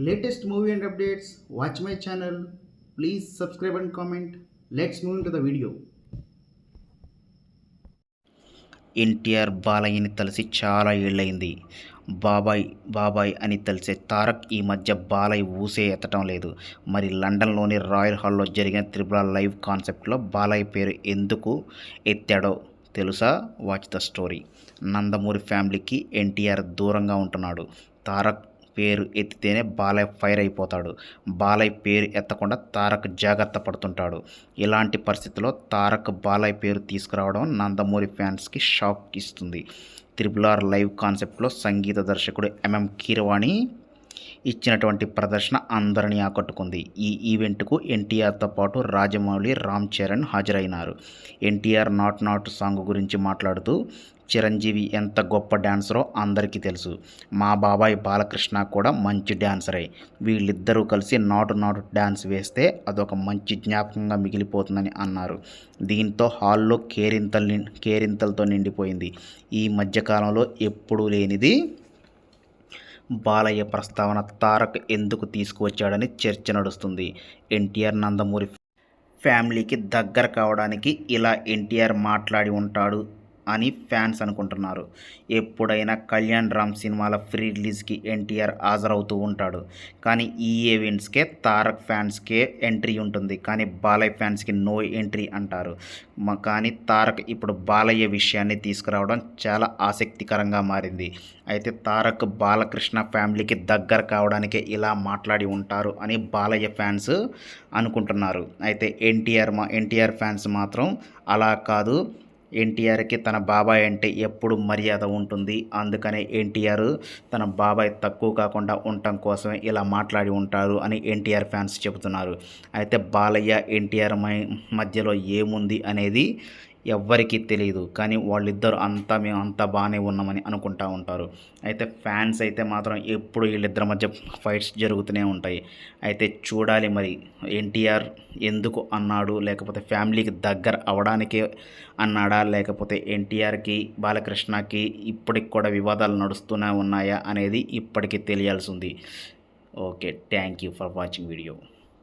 latest movie and updates, watch my channel. Please subscribe and comment. Let's move into the video. NTR బాలయ్యని తెలిసి చాలా ఏళ్ళైంది బాబాయ్ బాబాయ్ అని తెలిసే తారక్ ఈ మధ్య బాలయ్య ఊసే ఎత్తటం లేదు మరి లండన్లోని రాయల్ హాల్లో జరిగిన త్రిపుల లైవ్ కాన్సెప్ట్లో బాలయ్య పేరు ఎందుకు ఎత్తాడో తెలుసా వాచ్ ద స్టోరీ నందమూరి ఫ్యామిలీకి ఎన్టీఆర్ దూరంగా ఉంటున్నాడు తారక్ పేరు ఎత్తితేనే బాలయ్య ఫైర్ అయిపోతాడు. బాలయ్య పేరు ఎత్తకుండా తారక్ జాగ్రత్త పడుతుంటాడు. ఇలాంటి పరిస్థితిలో తారక్ బాలయ్య పేరు తీసుకురావడం నందమూరి ఫ్యాన్స్కి షాక్ ఇస్తుంది త్రిబుల్ ఆర్ లైవ్ కాన్సెప్ట్లో సంగీత దర్శకుడు ఎంఎం కీరవాణి ఇచ్చినటువంటి ప్రదర్శన అందరినీ ఆకట్టుకుంది. ఈ ఈవెంట్కు ఎన్టీఆర్తో పాటు రాజమౌళి రామ్ చరణ్ హాజరైనారు. ఎన్టీఆర్ నాట్ నాట్ సాంగ్ గురించి మాట్లాడుతూ చిరంజీవి ఎంత గొప్ప డ్యాన్సరో అందరికీ తెలుసు. మా బాబాయ్ బాలకృష్ణ కూడా మంచి డ్యాన్సరే వీళ్ళిద్దరూ కలిసి నాటు నాటు డ్యాన్స్ వేస్తే అదొక మంచి జ్ఞాపకంగా మిగిలిపోతుందని అన్నారు. దీంతో హాల్లో కేరింతలు కేరింతలతో నిండిపోయింది. ఈ మధ్యకాలంలో ఎప్పుడూ లేనిది బాలయ్య ప్రస్తావన తారక్ ఎందుకు తీసుకువచ్చాడని చర్చ నడుస్తుంది. ఎన్టీఆర్ నందమూరి ఫ్యామిలీకి దగ్గర కావడానికి ఇలా ఎన్టీఆర్ మాట్లాడి ఉంటాడు. అని ఫ్యాన్స్ అనుకుంటున్నారు. ఎప్పుడైనా కళ్యాణ్ రామ్ సినిమాల ఫ్రీ రిలీజ్కి ఎన్టీఆర్ హాజరవుతూ ఉంటాడు. కానీ ఈ ఈవెంట్స్కే తారక్ ఫ్యాన్స్కే ఎంట్రీ ఉంటుంది. కానీ బాలయ్య ఫ్యాన్స్కి నో ఎంట్రీ అంటారు. కానీ తారక్ ఇప్పుడు బాలయ్య విషయాన్ని తీసుకురావడం చాలా ఆసక్తికరంగా మారింది. అయితే తారక్ బాలకృష్ణ ఫ్యామిలీకి దగ్గర కావడానికే ఇలా మాట్లాడి ఉంటారు అని బాలయ్య ఫ్యాన్స్ అనుకుంటున్నారు. అయితే ఎన్టీఆర్ మా ఎన్టీఆర్ ఫ్యాన్స్ మాత్రం అలా కాదు. ఎన్టీఆర్కి తన బాబాయ్ అంటే ఎప్పుడు మర్యాద ఉంటుంది. అందుకనే ఎన్టీఆర్ తన బాబాయ్ తక్కువ కాకుండా ఉండటం కోసమే ఇలా మాట్లాడి ఉంటారు అని ఎన్టీఆర్ ఫ్యాన్స్ చెబుతున్నారు. అయితే బాలయ్య ఎన్టీఆర్ మధ్యలో ఏముంది అనేది ఎవ్వరికీ తెలియదు కానీ వాళ్ళిద్దరు అంతా మేము అంతా బాగానే ఉన్నామని అనుకుంటా ఉంటారు. అయితే ఫ్యాన్స్ అయితే మాత్రం ఎప్పుడు వీళ్ళిద్దరి మధ్య ఫైట్స్ జరుగుతూనే ఉంటాయి. అయితే చూడాలి మరి. ఎన్టీఆర్ ఎందుకు అన్నాడు? లేకపోతే ఫ్యామిలీకి దగ్గర అవడానికే అన్నాడా? లేకపోతే ఎన్టీఆర్కి బాలకృష్ణకి ఇప్పటికి కూడా వివాదాలు నడుస్తూనే ఉన్నాయా అనేది ఇప్పటికీ తెలియాల్సి ఉంది. Okay thank you for watching video.